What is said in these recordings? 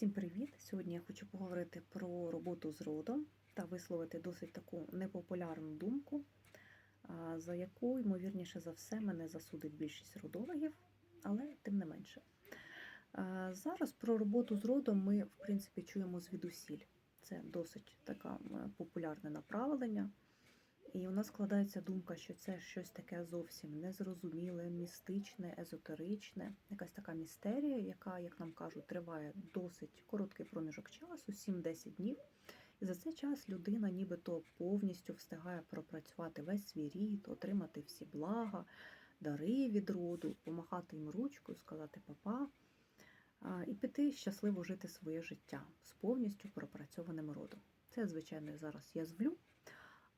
Всім привіт! Сьогодні я хочу поговорити про роботу з родом та висловити досить таку непопулярну думку, за яку, ймовірніше за все, мене засудить більшість родологів, але тим не менше. Зараз про роботу з родом ми, в принципі, чуємо звідусіль. Це досить таке популярне направлення. І у нас складається думка, що це щось таке зовсім незрозуміле, містичне, езотеричне, якась така містерія, яка, як нам кажуть, триває досить короткий проміжок часу, 7-10 днів. І за цей час людина нібито повністю встигає пропрацювати весь свій рід, отримати всі блага, дари від роду, помахати їм ручкою, сказати папа і піти щасливо жити своє життя з повністю пропрацьованим родом. Це, звичайно, зараз я звлю.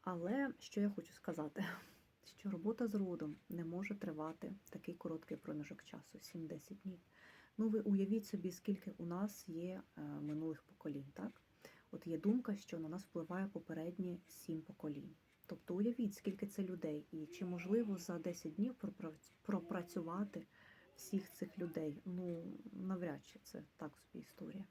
Але що я хочу сказати, що робота з родом не може тривати такий короткий проміжок часу 7-10 днів. Ну, ви уявіть собі, скільки у нас є е, минулих поколінь, так? От є думка, що на нас впливає попередні 7 поколінь. Тобто уявіть, скільки це людей, і чи можливо за 10 днів пропрацювати всіх цих людей. Ну, навряд чи це так собі історія.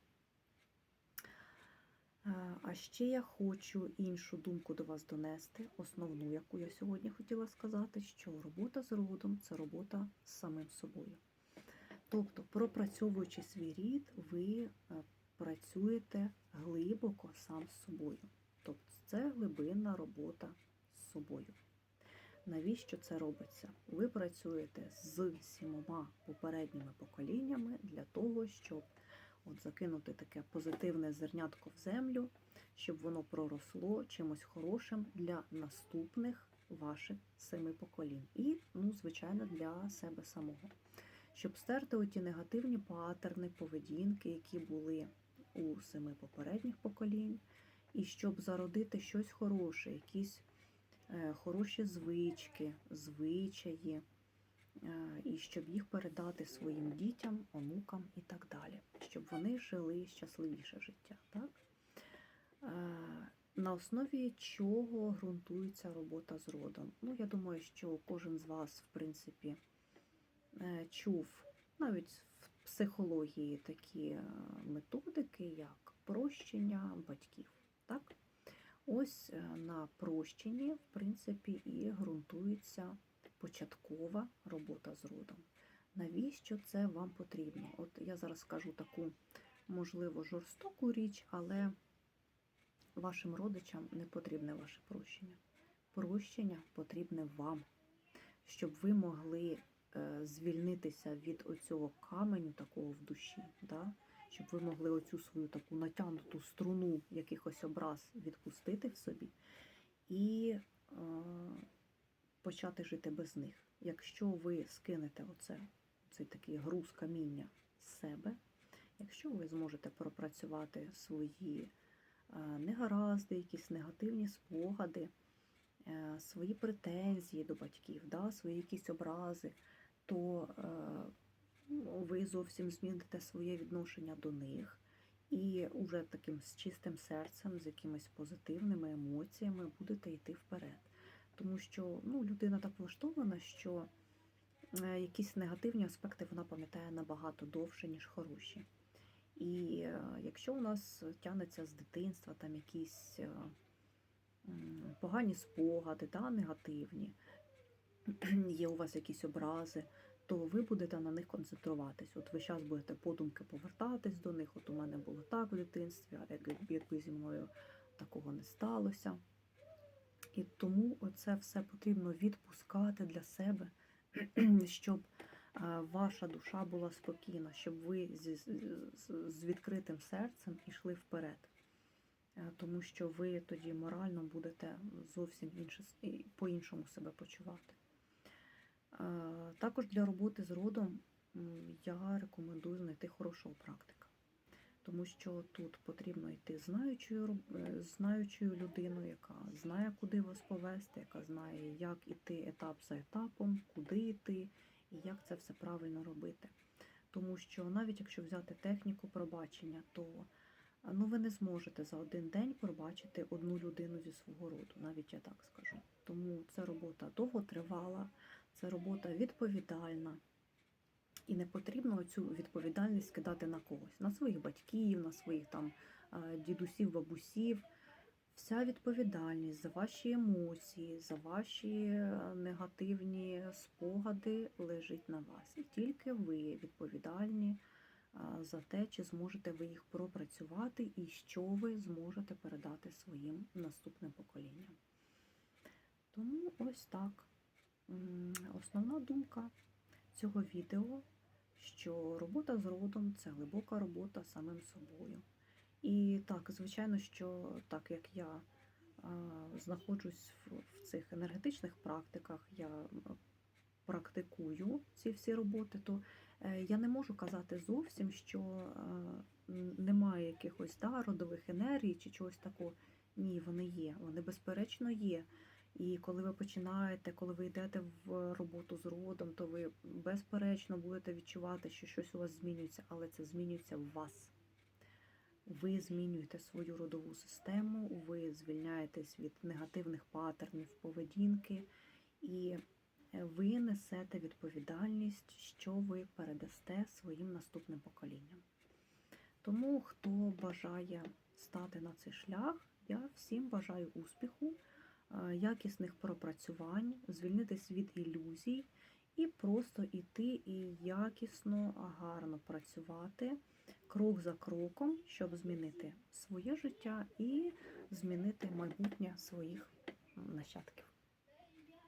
А ще я хочу іншу думку до вас донести, основну, яку я сьогодні хотіла сказати, що робота з родом це робота з самим собою. Тобто, пропрацьовуючи свій рід, ви працюєте глибоко сам з собою. Тобто, це глибинна робота з собою. Навіщо це робиться? Ви працюєте з сімома попередніми поколіннями для того, щоб от закинути таке позитивне зернятко в землю, щоб воно проросло чимось хорошим для наступних ваших семи поколінь. І, ну, звичайно, для себе самого. Щоб стерти оті негативні патерни, поведінки, які були у семи попередніх поколінь, і щоб зародити щось хороше, якісь е, хороші звички, звичаї. Е, і щоб їх передати своїм дітям, онукам і так далі, щоб вони жили щасливіше життя. Так? Е, на основі чого ґрунтується робота з родом? Ну, я думаю, що кожен з вас, в принципі, е, чув навіть в психології такі методики, як прощення батьків. Так? Ось на прощенні, в принципі, і ґрунтується початкова робота з родом. Навіщо це вам потрібно? От я зараз скажу таку, можливо, жорстоку річ, але вашим родичам не потрібне ваше прощення. Прощення потрібне вам, щоб ви могли е, звільнитися від оцього каменю такого в душі, да? щоб ви могли оцю свою таку натягнуту струну якихось образ відпустити в собі. І почати жити без них. Якщо ви скинете оце, цей такий груз каміння з себе, якщо ви зможете пропрацювати свої негаразди, якісь негативні спогади, е, свої претензії до батьків, да, свої якісь образи, то е, ну, ви зовсім зміните своє відношення до них. І вже таким з чистим серцем, з якимись позитивними емоціями будете йти вперед тому що ну, людина так влаштована, що е, якісь негативні аспекти вона пам'ятає набагато довше, ніж хороші. І е, якщо у нас тягнеться з дитинства там якісь е, погані спогади, да, негативні, є у вас якісь образи, то ви будете на них концентруватись. От ви зараз будете подумки повертатись до них. От у мене було так в дитинстві, а якби зі мною такого не сталося. І тому це все потрібно відпускати для себе, щоб ваша душа була спокійна, щоб ви з відкритим серцем йшли вперед. Тому що ви тоді морально будете зовсім інше, по-іншому себе почувати. Також для роботи з родом я рекомендую знайти хорошого практика тому що тут потрібно йти знаючою е, знаючою людиною, яка знає, куди вас повести, яка знає, як іти етап за етапом, куди йти і як це все правильно робити. Тому що навіть якщо взяти техніку пробачення, то ну, ви не зможете за один день пробачити одну людину зі свого роду, навіть я так скажу. Тому це робота довготривала, це робота відповідальна. І не потрібно цю відповідальність кидати на когось, на своїх батьків, на своїх там дідусів, бабусів. Вся відповідальність за ваші емоції, за ваші е, негативні спогади лежить на вас. І тільки ви відповідальні за те, чи зможете ви їх пропрацювати і що ви зможете передати своїм наступним поколінням. Тому ось так. Основна думка цього відео, що робота з родом це глибока робота самим собою. І так, звичайно, що так як я знаходжусь в, цих енергетичних практиках, я практикую ці всі роботи, то е, я не можу казати зовсім, що немає якихось да, родових енергій чи чогось такого. Ні, вони є, вони безперечно є. І коли ви починаєте, коли ви йдете в роботу з родом, то ви безперечно будете відчувати, що щось у вас змінюється, але це змінюється в вас. Ви змінюєте свою родову систему, ви звільняєтесь від негативних патернів поведінки, і ви несете відповідальність, що ви передасте своїм наступним поколінням. Тому, хто бажає стати на цей шлях, я всім бажаю успіху, е, якісних пропрацювань, звільнитись від ілюзій і просто йти і якісно, гарно працювати крок за кроком, щоб змінити своє життя і змінити майбутнє своїх нащадків.